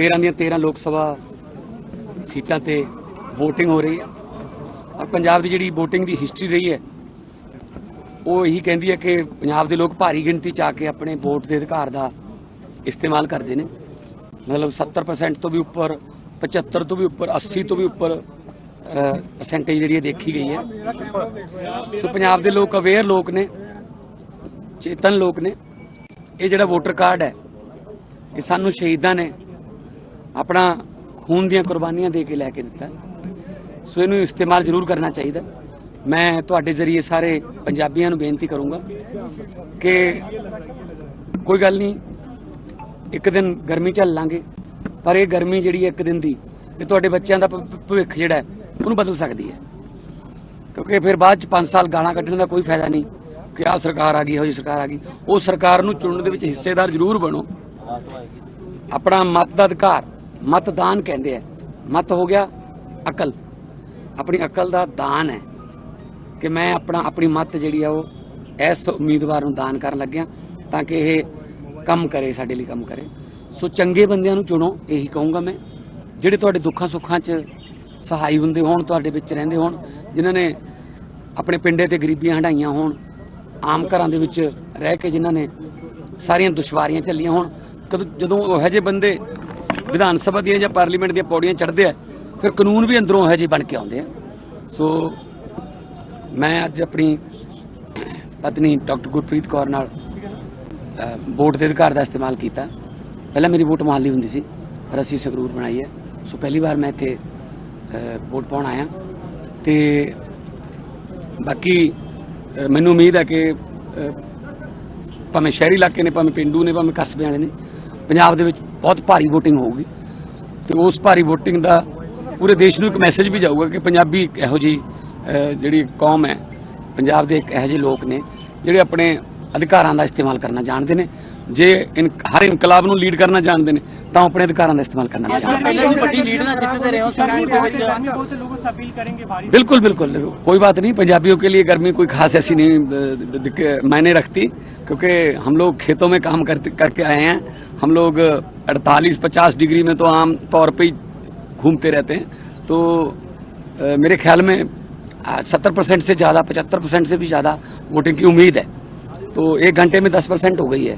13 ਦੀਆਂ 13 ਲੋਕ ਸਭਾ ਸੀਟਾਂ ਤੇ VOTING ਹੋ ਰਹੀ ਹੈ। ਔਰ ਪੰਜਾਬ ਦੀ ਜਿਹੜੀ VOTING ਦੀ ਹਿਸਟਰੀ ਰਹੀ ਹੈ, ਉਹ ਇਹੀ ਕਹਿੰਦੀ ਹੈ ਕਿ ਪੰਜਾਬ ਦੇ ਲੋਕ ਭਾਰੀ ਗਿਣਤੀ ਚ ਆ ਕੇ ਆਪਣੇ ਵੋਟ ਦੇ ਅਧਿਕਾਰ ਦਾ ਇਸਤੇਮਾਲ ਕਰਦੇ ਨੇ। ਮਤਲਬ 70% ਤੋਂ ਵੀ ਉੱਪਰ 75 ਤੋਂ ਵੀ ਉੱਪਰ 80 ਤੋਂ ਵੀ ਉੱਪਰ ਪਰਸੈਂਟੇਜ ਜਿਹੜੀ ਹੈ ਦੇਖੀ ਗਈ ਹੈ। ਸੋ ਪੰਜਾਬ ਦੇ ਲੋਕ ਅਵੇਅਰ ਲੋਕ ਨੇ, ਚੇਤਨ ਲੋਕ ਨੇ। ਇਹ ਜਿਹੜਾ ਵੋਟਰ ਕਾਰਡ ਹੈ, ਇਹ ਸਾਨੂੰ ਸ਼ਹੀਦਾਂ ਨੇ ਆਪਣਾ ਖੂਨ ਦੀਆਂ ਕੁਰਬਾਨੀਆਂ ਦੇ ਕੇ ਲੈ ਕੇ ਦਿੱਤਾ। ਸੋ ਇਹਨੂੰ ਇਸਤੇਮਾਲ ਜ਼ਰੂਰ ਕਰਨਾ ਚਾਹੀਦਾ। ਮੈਂ ਤੁਹਾਡੇ ਜ਼ਰੀਏ ਸਾਰੇ ਪੰਜਾਬੀਆਂ ਨੂੰ ਬੇਨਤੀ ਕਰੂੰਗਾ ਕਿ ਕੋਈ ਗੱਲ ਨਹੀਂ, ਇੱਕ ਦਿਨ ਗਰਮੀ ਝੱਲ ਲਾਂਗੇ, ਪਰ ਇਹ ਗਰਮੀ ਜਿਹੜੀ ਹੈ ਇੱਕ ਦਿਨ ਦੀ, ਇਹ ਤੁਹਾਡੇ ਬੱਚਿਆਂ ਦਾ ਭਵਿੱਖ ਜਿਹੜਾ ਉਹਨੂੰ ਬਦਲ ਸਕਦੀ ਹੈ। ਕਿਉਂਕਿ ਫਿਰ ਬਾਅਦ ਚ 5 ਸਾਲ ਗਾਲਾਂ ਕੱਢਣ ਦਾ ਕੋਈ ਫਾਇਦਾ ਨਹੀਂ ਕਿ ਆਹ ਸਰਕਾਰ ਆ ਗਈ, ਇਹੋ ਜਿਹੀ ਸਰਕਾਰ ਆ ਗਈ। ਉਹ ਸਰਕਾਰ ਨੂੰ ਚੁਣਨ ਦੇ ਵਿੱਚ ਹਿੱਸੇਦਾਰ ਜ਼ਰੂਰ ਬਣੋ। ਆਪਣਾ ਮਤ ਦਾ ਅਧਿਕਾਰ ਮਤਦਾਨ ਕਹਿੰਦੇ ਆ। ਮਤ ਹੋ ਗਿਆ ਅਕਲ। ਆਪਣੀ ਅਕਲ ਦਾ ਦਾਨ ਹੈ ਕਿ ਮੈਂ ਆਪਣਾ, ਆਪਣੀ ਮਤ ਜਿਹੜੀ ਆ ਉਹ ਇਸ ਉਮੀਦਵਾਰ ਨੂੰ ਦਾਨ ਕਰਨ ਲੱਗਿਆ ਤਾਂ ਕਿ ਇਹ ਕੰਮ ਕਰੇ, ਸਾਡੇ ਲਈ ਕੰਮ ਕਰੇ। ਸੋ ਚੰਗੇ ਬੰਦਿਆਂ ਨੂੰ ਚੁਣੋ, ਇਹੀ ਕਹੂੰਗਾ ਮੈਂ। ਜਿਹੜੇ ਤੁਹਾਡੇ ਦੁੱਖਾਂ ਸੁੱਖਾਂ 'ਚ ਸਹਾਈ ਹੁੰਦੇ ਹੋਣ, ਤੁਹਾਡੇ ਵਿੱਚ ਰਹਿੰਦੇ ਹੋਣ, ਜਿਨ੍ਹਾਂ ਨੇ ਆਪਣੇ ਪਿੰਡੇ ਤੇ ਗਰੀਬੀਆਂ ਹੰਡਾਈਆਂ ਹੋਣ, ਆਮ ਘਰਾਂ ਦੇ ਵਿੱਚ ਰਹਿ ਕੇ ਜਿਨ੍ਹਾਂ ਨੇ ਸਾਰੀਆਂ ਦੁਸ਼ਵਾਰੀਆਂ ਝੱਲੀਆਂ ਹੋਣ, ਕਦੋਂ, ਜਦੋਂ ਉਹ ਜਿਹੇ ਬੰਦੇ ਵਿਧਾਨ ਸਭਾ ਦੀਆਂ ਜਾਂ ਪਾਰਲੀਮੈਂਟ ਦੀਆਂ ਪੌੜੀਆਂ ਚੜ੍ਹਦੇ ਆ, ਫਿਰ ਕਾਨੂੰਨ ਵੀ ਅੰਦਰੋਂ ਇਹੋ ਜਿਹੇ ਬਣ ਕੇ ਆਉਂਦੇ ਆ। ਸੋ ਮੈਂ ਅੱਜ ਆਪਣੀ ਪਤਨੀ ਡਾਕਟਰ ਗੁਰਪ੍ਰੀਤ ਕੌਰ ਨਾਲ ਵੋਟ ਦੇ ਅਧਿਕਾਰ ਦਾ ਇਸਤੇਮਾਲ ਕੀਤਾ। ਪਹਿਲਾਂ ਮੇਰੀ ਵੋਟ ਮਹਾਲੀ ਹੁੰਦੀ ਸੀ ਪਰ ਅਸੀਂ ਸੰਗਰੂਰ ਬਣਾਈ ਹੈ। ਸੋ ਪਹਿਲੀ ਵਾਰ ਮੈਂ ਇੱਥੇ ਵੋਟ ਪਾਉਣ ਆਇਆ। ਤੇ ਬਾਕੀ ਮੈਨੂੰ ਉਮੀਦ ਹੈ ਕਿ ਭਾਵੇਂ ਸ਼ਹਿਰੀ ਇਲਾਕੇ ਨੇ, ਭਾਵੇਂ ਪਿੰਡੂ ਨੇ, ਭਾਵੇਂ ਕਸਬੇ ਵਾਲੇ ਨੇ ਪੰਜਾਬ ਦੇ ਵਿੱਚ ਬਹੁਤ ਭਾਰੀ VOTING ਹੋਊਗੀ। ਤੇ ਉਸ ਭਾਰੀ VOTING ਦਾ ਪੂਰੇ ਦੇਸ਼ ਨੂੰ ਇੱਕ ਮੈਸੇਜ ਵੀ ਜਾਊਗਾ ਕਿ ਪੰਜਾਬੀ ਇੱਕ ਇਹੋ ਜੀ ਜਿਹੜੀ ਕੌਮ ਹੈ, ਪੰਜਾਬ ਦੇ ਇੱਕ ਇਹੋ ਜਿਹੇ ਲੋਕ ਨੇ, ਜਿਹੜੇ ਆਪਣੇ ਅਧਿਕਾਰਾਂ ਦਾ ਇਸਤੇਮਾਲ ਕਰਨਾ ਜਾਣਦੇ ਨੇ। ਜੇ ਇਨ ਹਰ ਇਨਕਲਾਬ ਨੂੰ ਲੀਡ ਕਰਨਾ ਜਾਣਦੇ ਨੇ ਤਾਂ ਉਹ ਆਪਣੇ ਅਧਿਕਾਰਾਂ ਦਾ ਇਸਤੇਮਾਲ ਕਰਨਾ ਵੀ ਜਾਣਦੇ ਨੇ पहले भी बड़ी लीड ना जितते रहे हो संगरूर के विच बहुत से लोगों से अपील करेंगे बारिश बिल्कुल बिल्कुल कोई बात नहीं पंजाबियों के लिए गर्मी कोई खास ऐसी नहीं अ, दिक- मायने रखती क्योंकि हम लोग खेतों में काम करते करके आए हैं हम लोग 48-50 डिग्री में तो आम तौर पे ही घूमते रहते हैं तो अ, मेरे ख्याल में सत्तर परसेंट से ज़्यादा पचहत्तर परसेंट से भी ज़्यादा वोटिंग की उम्मीद है तो एक घंटे में दस परसेंट हो गई है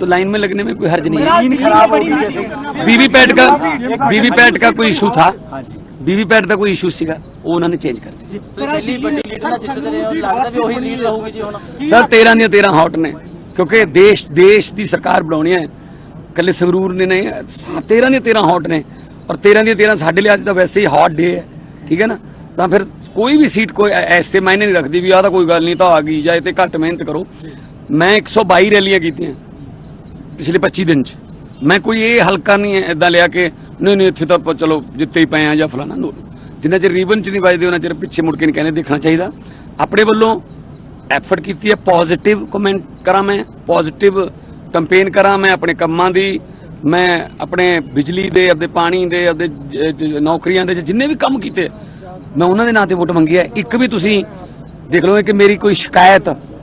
तो लाइन में लगने में कोई हर्ज नहीं है खराब होगी जैसे वीवीपैट का वीवीपैट का कोई इशू था वीवीपैट का कोई इशू ਸੀਗਾ ਉਹ ਉਹਨਾਂ ਨੇ ਚੇਂਜ ਕਰ ਦਿੱਤਾ पहली बड़ी लीड ना जितते रहे हो लगता भी वही लीड रहूगी जी हुन ਸਰ 13 ਦੀਆਂ 13 ਹੌਟ ਨੇ ਕਿਉਂਕਿ ਦੇਸ਼ ਦੇਸ਼ ਦੀ ਸਰਕਾਰ ਬਣਾਉਣੀ ਹੈ ਕੱਲੇ ਸੰਗਰੂਰ ਨੇ ਨਹੀਂ 13 ਦੀਆਂ 13 ਹੌਟ ਨੇ ਔਰ 13 ਦੀਆਂ 13 ਸਾਡੇ ਲਈ ਅੱਜ ਤਾਂ ਵੈਸੇ ਹੀ ਹੌਟ ਡੇ ਹੈ ਠੀਕ ਹੈ ਨਾ ਤਾਂ ਫਿਰ ਕੋਈ ਵੀ ਸੀਟ ਕੋਈ ਐ- ਐਸੇ ਮਾਇਨੇ ਨਹੀਂ ਰੱਖਦੀ ਵੀ ਆਹ ਤਾਂ ਕੋਈ ਗੱਲ ਨਹੀਂ ਤਾਂ ਆ ਗਈ ਜਾਂ ਇਹ ਤੇ ਘੱਟ ਮਿਹਨਤ ਕਰੋ ਮੈਂ 122 ਰੈਲੀਆਂ ਕੀਤੀਆਂ ਪਿਛਲੇ 25 ਦਿਨ ਚ। ਮੈਂ ਕੋਈ ਇਹ ਹਲਕਾ ਨਹੀਂ ਇਦਾਂ ਲਿਆ ਕਿ, ਨਹੀਂ ਨਹੀਂ, ਇੱਥੇ ਤਾਂ ਆਪਾਂ ਚਲੋ ਜਿੱਤੇ ਹੀ ਪਏ ਆ ਜਾਂ ਫਲਾਣਾ ਨੋ। ਜਿੰਨਾ ਚਿਰ ਰੀਬਨ ਚ ਨਹੀਂ ਵੱਜਦੇ, ਉਹਨਾਂ ਚਿਰ ਪਿੱਛੇ ਮੁੜ ਕੇ ਨਹੀਂ ਕਹਿੰਦੇ ਦੇਖਣਾ ਚਾਹੀਦਾ। ਆਪਣੇ ਵੱਲੋਂ ਐਫਰਟ ਕੀਤੀ ਹੈ ਪੋਜ਼ਿਟਿਵ ਕਮੈਂਟ ਕਰਾਂ ਮੈਂ ਪੋਜ਼ਿਟਿਵ ਕੰਪੇਨ ਕਰਾਂ ਮੈਂ ਆਪਣੇ ਕੰਮਾਂ ਦੀ। ਮੈਂ ਆਪਣੇ ਬਿਜਲੀ ਦੇ ਆਪਣੇ ਪਾਣੀ ਦੇ ਆਪਣੇ ਨੌਕਰੀਆਂ ਦੇ ਜਿੰਨੇ ਵੀ ਕੰਮ ਕੀਤੇ, ਮੈਂ ਉਹਨਾਂ ਦੇ ਨਾਂ ਤੇ ਵੋਟ ਮੰਗੀ ਹੈ। ਇੱਕ ਵੀ ਤੁਸੀਂ ਦੇਖ ਲਓ ਕਿ ਮੇਰੀ ਕੋਈ ਸ਼ਿਕਾਇਤ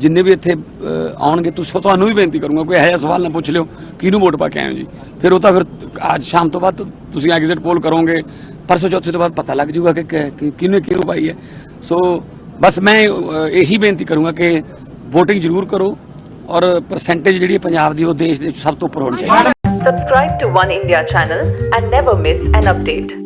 ਜਿੰਨੇ ਵੀ ਇੱਥੇ ਅ, ਆਉਣਗੇ ਤੁਸੀਂ ਤੁਹਾਨੂੰ ਵੀ ਬੇਨਤੀ ਕਰੂੰਗਾ ਕੋਈ ਇਹੋ ਜਿਹਾ ਸਵਾਲ ਨਾ ਪੁੱਛ ਲਿਓ ਕਿਹਨੂੰ ਵੋਟ ਪਾ ਕੇ ਆਏ ਹੋ ਜੀ ਫਿਰ ਉਹ ਤਾਂ ਫਿਰ ਅੱਜ ਸ਼ਾਮ ਤੋਂ ਬਾਅਦ ਤੁਸੀਂ ਐਗਜ਼ਿਟ ਪੋਲ ਕਰੋਗੇ ਪਰਸੋਂ ਚੌਥੇ ਤੋਂ ਬਾਅਦ ਪਤਾ ਲੱਗ ਜਾਊਗਾ ਕਿ ਕਿ- ਕਿ ਕਿਹਨੇ ਕਿਹਨੂੰ ਪਾਈ ਹੈ ਸੋ ਬਸ ਮੈਂ ਅ, ਇਹੀ ਬੇਨਤੀ ਕਰੂੰਗਾ ਕਿ VOTING ਜ਼ਰੂਰ ਕਰੋ ਔਰ ਪਰਸੈਂਟੇਜ ਜਿਹੜੀ ਹੈ ਪੰਜਾਬ ਦੀ ਉਹ ਦੇਸ਼ ਦੇ ਸਭ ਤੋਂ ਉੱਪਰ ਹੋਣੀ ਚਾਹੀਦੀ ਹੈ Subscribe to One India channel and never miss an update.